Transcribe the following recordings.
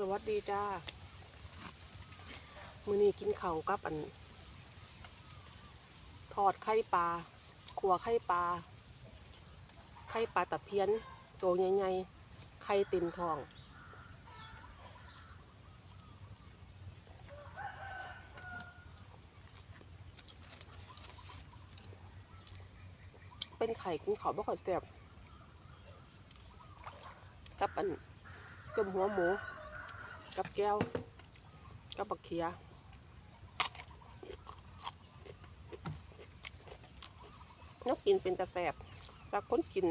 สวัสดีจ้า มื้อนี้กินข้าวกับอัน ทอดไข่ปลา ขัวไข่ปลา ไข่ปลาตะเพียนโตใหญ่ๆ ไข่เต็มท้องเป็นไข่กินข้าบ่ค่อยแซ่บกับอันต้มหัวหมู กับแก้ว กับบักเขียนกกินเป็นตะแสบแต่คนกิน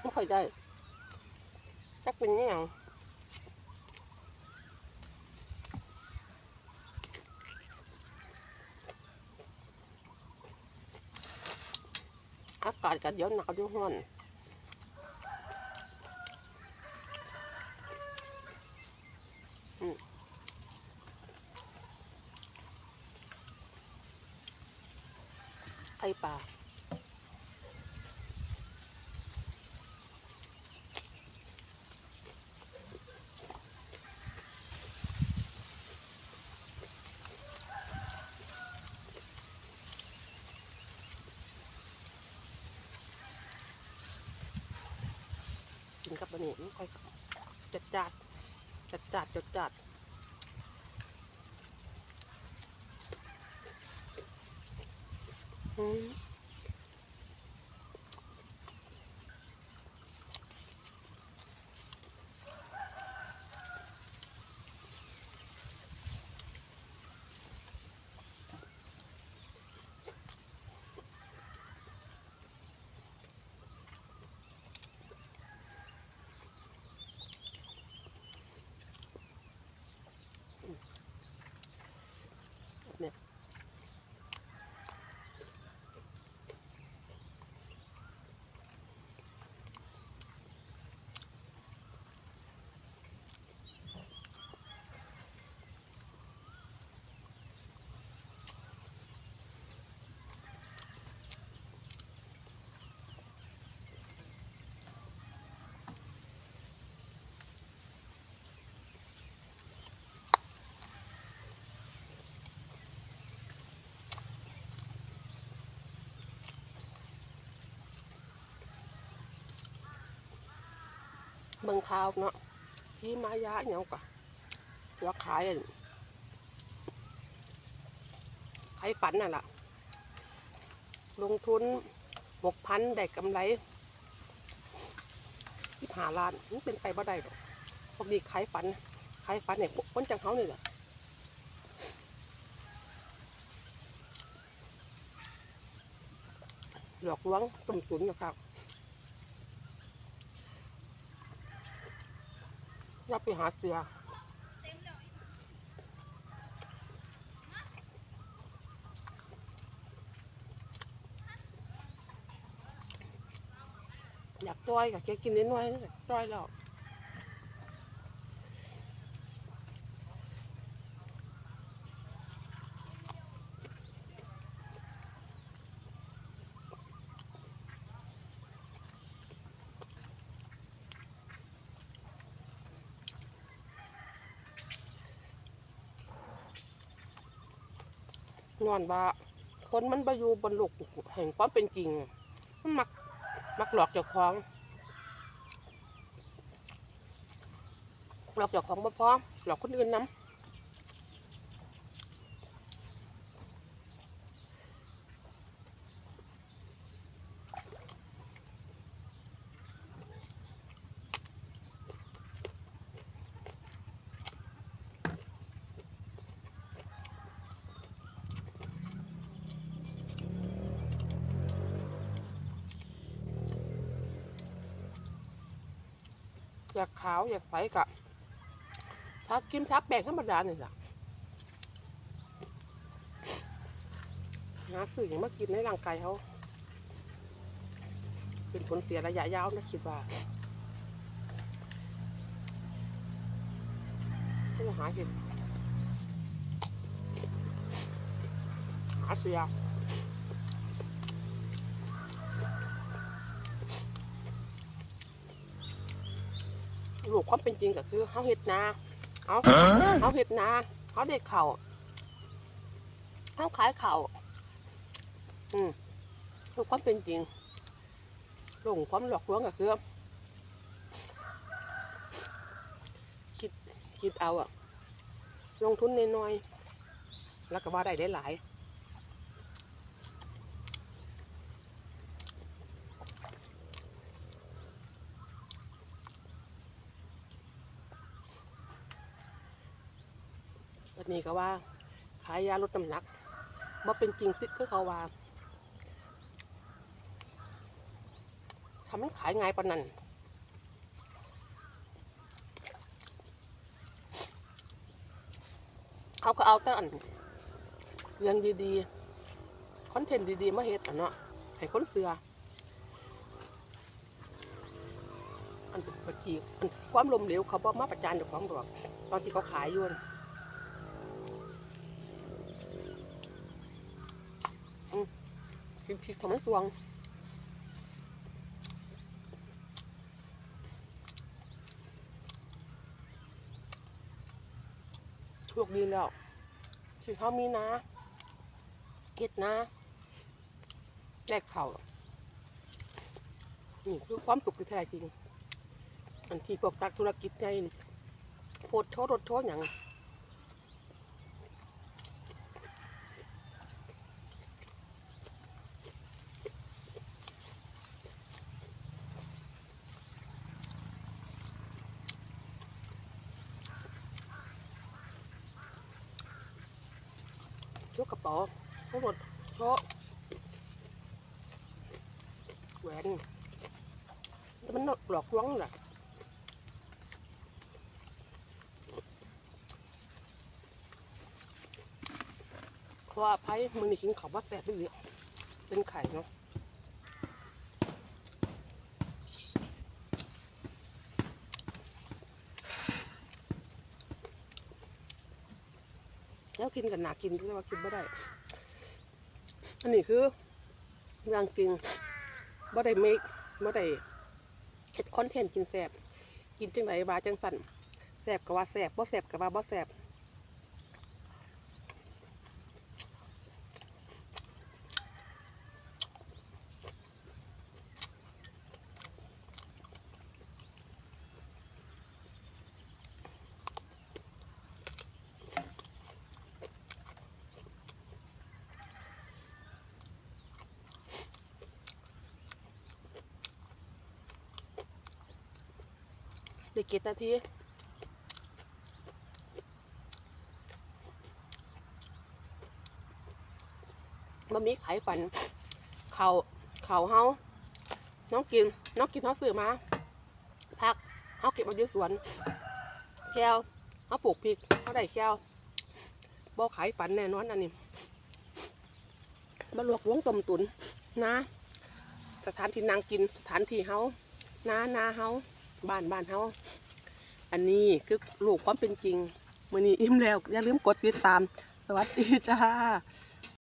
ไม่ค่อยได้จักเป็นอย่างอากาศกันเดี๋ยวหนาวเดี๋ยวร้อน ไข่ปลากินกับอันนี้ไม่ค่อยจัดจัดจัดจัดจัดจัด อื เบิ่งข่าวเนาะที่มายาเนี่ยกะว่าขายอันขายฝันน่ะล่ะ ลงทุนหกพันได้กำไรที่หาล้านมันเป็นไปบ่ได้หรอกพวกนี้ขายฝันขายฝันเนี่ยคนจังเขานี่แหละหลอกลวงตุ่มตุนนะครับ อย่าไปหาเสืออยากต้อยกับแกกินนิดหน่อยต้อยแล้ว้อนว่าคนมันไปอยู่บนโลกแห่งความเป็นจริง มันมักมักหลอกเจ้าของหลอกเจ้าของบ่พอหลอกคนอื่นน้ำ อยากขาวอยากใสกะถ้ากินทับแป้งธรรมดาเนี่ยจ้ะหาสื่ออย่างมากินในร่างกายเขา เป็นผลเสียระยะยาวนะคิดว่าต้องหาเห็ดหาเสีย ลูกความเป็นจริงก็คือเขาเฮ็ดนาเอาเขาเฮ็ดนาเขาได้เข่าวเขาขายเข่าวอืมลูกความเป็นจริงลงความหลอกลวงก็คือคิดคิดเอาอะลงทุนน้อยๆแล้วก็ว่าได้ได้หลายวั นนี้ก็ว่า ขายยาลดน้ำหนักว่าเป็นจริงที่คือเขาว่าทำให้ขายง่ายปานนั้นเขาก็เอาแต่อันเรื่องดีๆ คอนเทนต์ดีๆ มาเฮ็ดอะเนาะให้คนเสืออันเมื่อกี้อันความลมเหลวเขาบอกมาประจานเจ้าของดอกตอนที่เขาขายอยู่น่ะ กินพริกทำให้สวงโชคดีแล้วที่เขามีนะเก็ดนะแลกเข่านี่คือความสุขที่แท้จริง อันที่พวกตักธุรกิจไงโพดโชดรถโชดอย่าง ชุดกระเป๋าทั้งหมดโชะแหวนแต่มันหลอกลวงแหละขออภัยมือนี่กินข้าวว่าแปดไปเลยเป็นไข่เนาะ แล้วกินกันหนากินด้วยว่ากินไม่ได้ อันนี้คือเรื่องกินบ่ได้เมคบ่ได้เฮ็ดคอนเทนต์กินแสบกินจังไดว่าจังสั่นแสบก็ว่าแสบบ่แสบก็ว่าบ่แสบ ได้เก็ดนาทีบะหมี่ไข่ฝัน เขาเขาเฮาน้องกิน น้องกินเขาซื้อมาพักเขาเก็บมาอยู่สวน แก้วเขาปลูกพริกเขาได้แก้วบ่ขายฝันแน่นอนอันนี้มาลวกลวงต้มตุนนะ สถานที่นางกิน สถานที่เฮานานาเฮา บ้านบ้านเฮาอันนี้คือลูกความเป็นจริงมื้อนี้อิ่มแล้ว อย่าลืมกดติดตาม สวัสดีจ้า